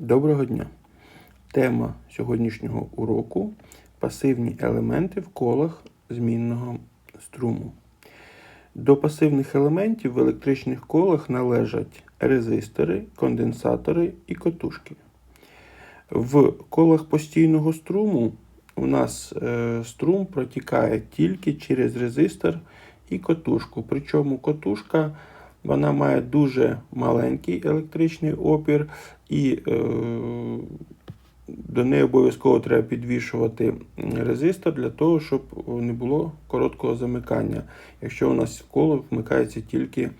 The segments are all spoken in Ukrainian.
Доброго дня! Тема сьогоднішнього уроку пасивні елементи в колах змінного струму. До пасивних елементів в електричних колах належать резистори, конденсатори і котушки. В колах постійного струму у нас е, струм протікає тільки через резистор і котушку. Причому котушка вона має дуже маленький електричний опір, і е, до неї обов'язково треба підвішувати резистор для того, щоб не було короткого замикання. Якщо у нас в коло вмикається тільки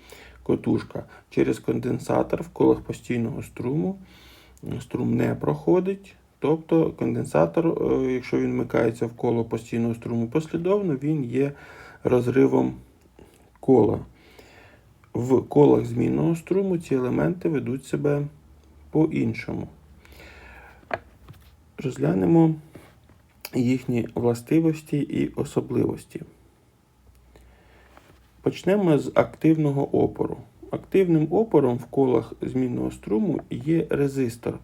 котушка. Через конденсатор в колах постійного струму струм не проходить. Тобто конденсатор, е, якщо він вмикається в коло постійного струму послідовно, він є розривом кола. В колах змінного струму ці елементи ведуть себе по-іншому. Розглянемо їхні властивості і особливості. Почнемо з активного опору. Активним опором в колах змінного струму є резистор.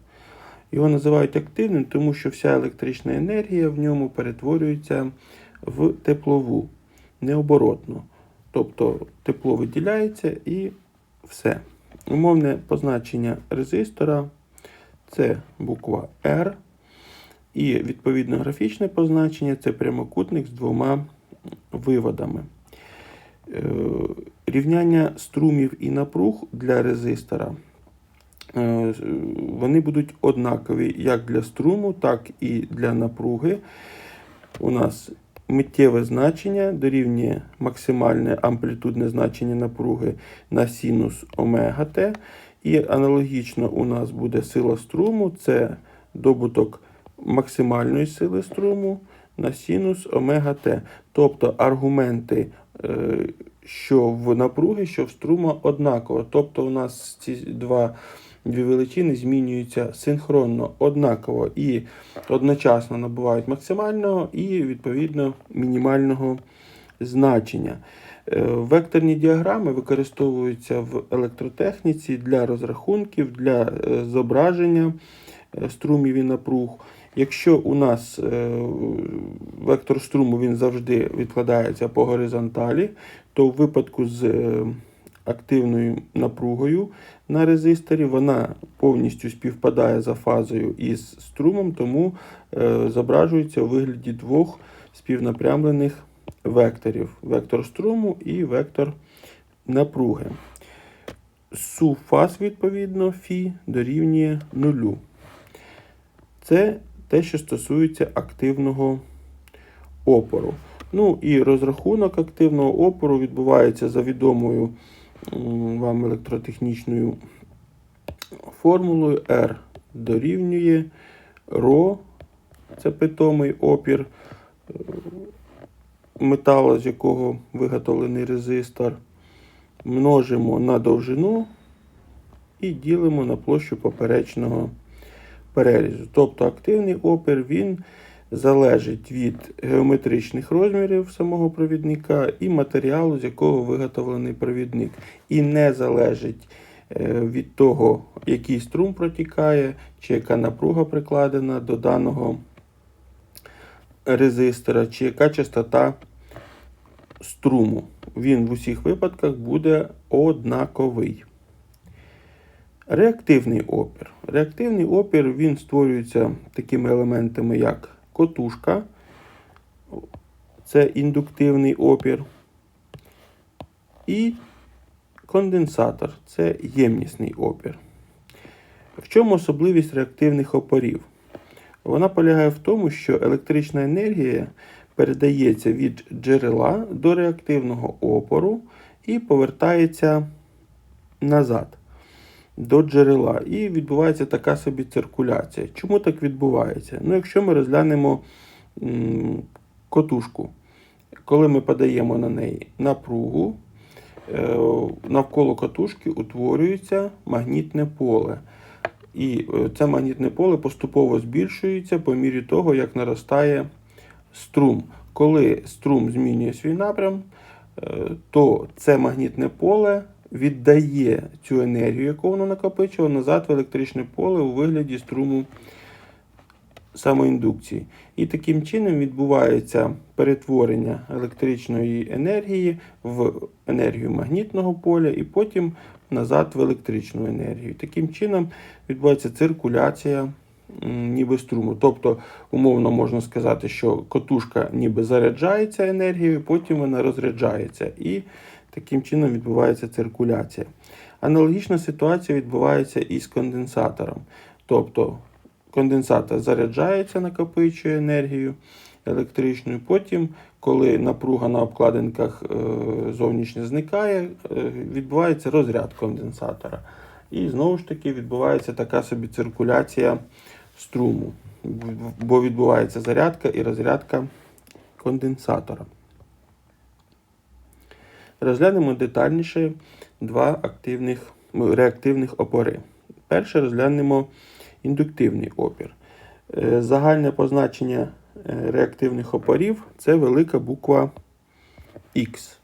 Його називають активним, тому що вся електрична енергія в ньому перетворюється в теплову, необоротно. Тобто тепло виділяється і все. Умовне позначення резистора це буква R. І відповідно графічне позначення це прямокутник з двома виводами. Е, Рівняння струмів і напруг для резистора. е, Вони будуть однакові як для струму, так і для напруги. У нас миттєве значення дорівнює максимальне амплітудне значення напруги на синус омега Т. І аналогічно у нас буде сила струму, це добуток максимальної сили струму на синус омега Т. Тобто аргументи, е, що в напруги, що в струму однаково. Тобто у нас ці два дві величини змінюються синхронно, однаково і одночасно набувають максимального і відповідно мінімального значення. Е, Векторні діаграми використовуються в електротехніці для розрахунків, для е, зображення е, струмів і напруг. Якщо у нас вектор струму він завжди відкладається по горизонталі, то в випадку з активною напругою на резисторі, вона повністю співпадає за фазою із струмом, тому е, зображується у вигляді двох співнапрямлених векторів: вектор струму і вектор напруги. Су фаз, відповідно, Фі дорівнює нулю. Це те, що стосується активного опору. Ну і розрахунок активного опору відбувається за відомою вам електротехнічною формулою R дорівнює ρ, це питомий опір е, металу, з якого виготовлений резистор. Множимо на довжину і ділимо на площу поперечного перерізу. Тобто активний опір він залежить від геометричних розмірів самого провідника і матеріалу, з якого виготовлений провідник. І не залежить е, від того, який струм протікає, чи яка напруга прикладена до даного резистора, чи яка частота струму. Він в усіх випадках буде однаковий. Реактивний опір. Реактивний опір він створюється такими елементами, як котушка, це індуктивний опір. І конденсатор це ємнісний опір. В чому особливість реактивних опорів? Вона полягає в тому, що електрична енергія передається від джерела до реактивного опору і повертається назад до джерела. І відбувається така собі циркуляція. Чому так відбувається? Ну, Якщо ми розглянемо котушку, коли ми подаємо на неї напругу, е, навколо катушки утворюється магнітне поле. І е, це магнітне поле поступово збільшується по мірі того, як наростає струм. Коли струм змінює свій напрям, е, то це магнітне поле віддає цю енергію, яку воно накопичило, назад в електричне поле у вигляді струму самоіндукції. І таким чином відбувається перетворення електричної енергії в енергію магнітного поля і потім назад в електричну енергію. Таким чином відбувається циркуляція ніби струму. Тобто, умовно можна сказати, що котушка ніби заряджається енергією, потім вона розряджається. І таким чином відбувається циркуляція. Аналогічна ситуація відбувається і з конденсатором. Тобто конденсатор заряджається, накопичує енергію електричну. Потім, коли напруга на обкладинках е, зовнішньо зникає, е, відбувається розряд конденсатора. І знову ж таки відбувається така собі циркуляція струму, бо відбувається зарядка і розрядка конденсатора. Розглянемо детальніше два активних реактивних опори. Перше розглянемо індуктивний опір. Е, Загальне позначення е, реактивних опорів це велика буква X.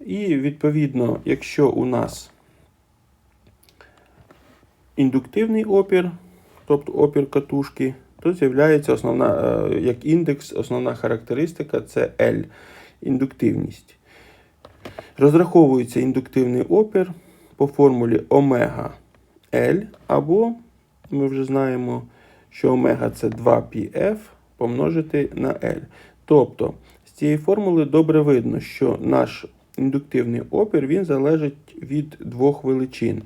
І відповідно, якщо у нас індуктивний опір, тобто опір катушки, то з'являється основна, е, як індекс, основна характеристика це L індуктивність. Розраховується індуктивний опір по формулі омега L, або ми вже знаємо, що омега це 2πf помножити на L. Тобто, з цієї формули добре видно, що наш індуктивний опір він залежить від двох величин.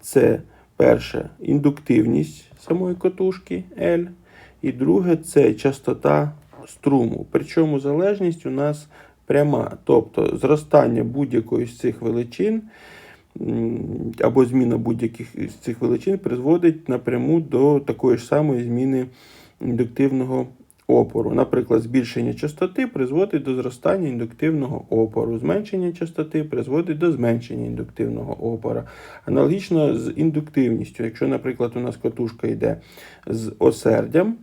Це перше індуктивність самої катушки L, і друге це частота струму. Причому залежність у нас пряма. Тобто зростання будь-якої з цих величин або зміна будь-яких з цих величин призводить напряму до такої ж самої зміни індуктивного опору. Наприклад, збільшення частоти призводить до зростання індуктивного опору, зменшення частоти призводить до зменшення індуктивного опора. Аналогічно з індуктивністю. Якщо, наприклад, у нас катушка йде з осердям,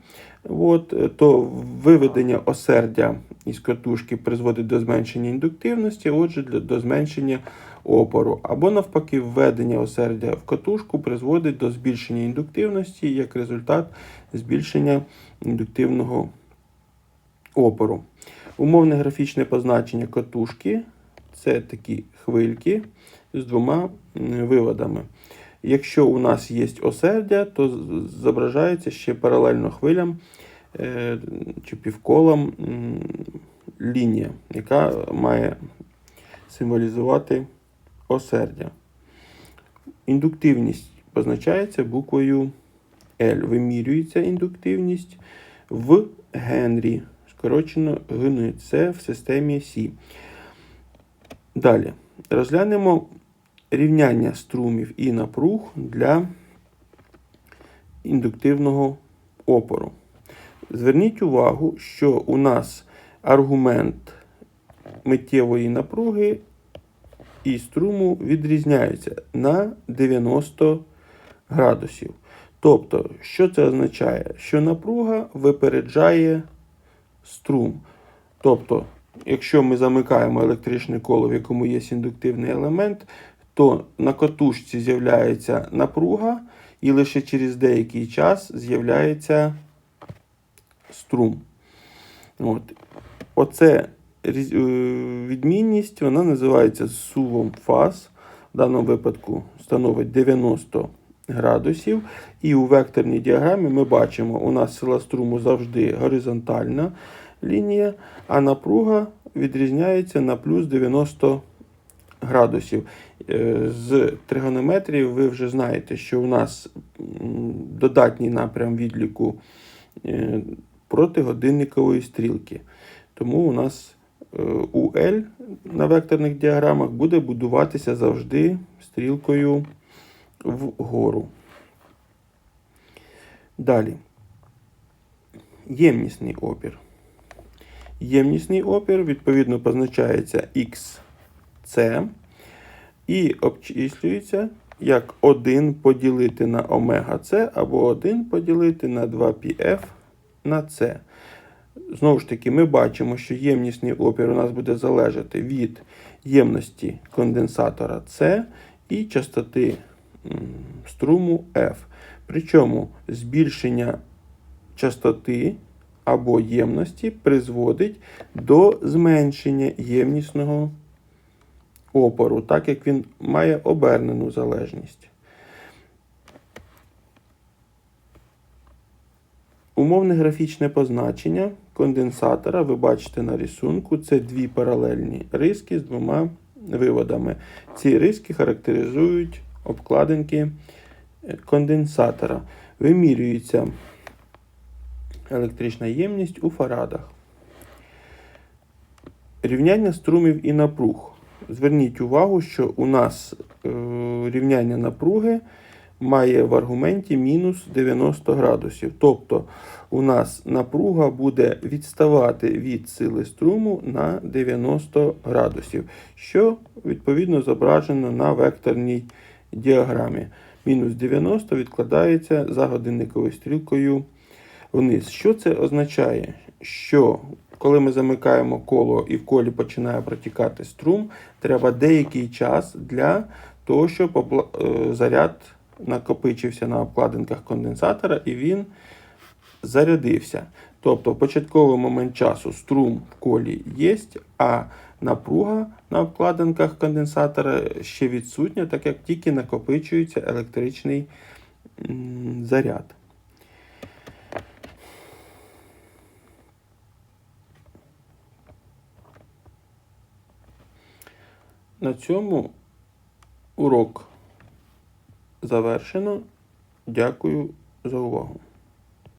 От, то виведення осердя із катушки призводить до зменшення індуктивності, отже, до зменшення опору. Або навпаки, введення осердя в катушку призводить до збільшення індуктивності, як результат збільшення індуктивного опору. Умовне графічне позначення катушки це такі хвильки з двома виводами. Якщо у нас є осердя, то зображається ще паралельно хвилям е, чи півколам лінія, яка має символізувати осердя. Індуктивність позначається буквою L. Вимірюється індуктивність в Генрі, скорочено ГН. Це в системі Сі. Далі розглянемо рівняння струмів і напруг для індуктивного опору. Зверніть увагу, що у нас аргумент миттєвої напруги і струму відрізняються на 90 градусів. Тобто, що це означає? Що напруга випереджає струм. Тобто, якщо ми замикаємо електричне коло, в якому є індуктивний елемент, то на катушці з'являється напруга, і лише через деякий час з'являється струм. От. Оце е, відмінність, вона називається сувом фаз. В даному випадку становить 90 градусів. І у векторній діаграмі ми бачимо, у нас сила струму завжди горизонтальна лінія, а напруга відрізняється на плюс 90 градусів. Е, З тригонометрії ви вже знаєте, що у нас додатній напрям відліку е, проти годинникової стрілки. Тому у нас е, у L на векторних діаграмах буде будуватися завжди стрілкою вгору. Далі. Ємнісний опір. Ємнісний опір відповідно позначається XC і обчислюється як 1 поділити на омега С або 1 поділити на 2πf на С. Знову ж таки, ми бачимо, що ємнісний опір у нас буде залежати від ємності конденсатора С і частоти струму F. Причому збільшення частоти або ємності призводить до зменшення ємнісного опору, так як він має обернену залежність. Умовне графічне позначення конденсатора, ви бачите на рисунку, це дві паралельні риски з двома виводами. Ці риски характеризують обкладинки е, конденсатора. Вимірюється електрична ємність у фарадах. Рівняння струмів і напруг. Зверніть увагу, що у нас е, рівняння напруги має в аргументі мінус 90 градусів. Тобто у нас напруга буде відставати від сили струму на 90 градусів, що відповідно зображено на векторній діаграмі. Мінус 90 відкладається за годинниковою стрілкою вниз. Що це означає? Що коли ми замикаємо коло і в колі починає протікати струм, треба деякий час для того, щоб е, заряд накопичився на обкладинках конденсатора і він зарядився. Тобто в початковий момент часу струм в колі є, а напруга на обкладинках конденсатора ще відсутня, так як тільки накопичується електричний заряд. На цьому урок завершено. Дякую за увагу.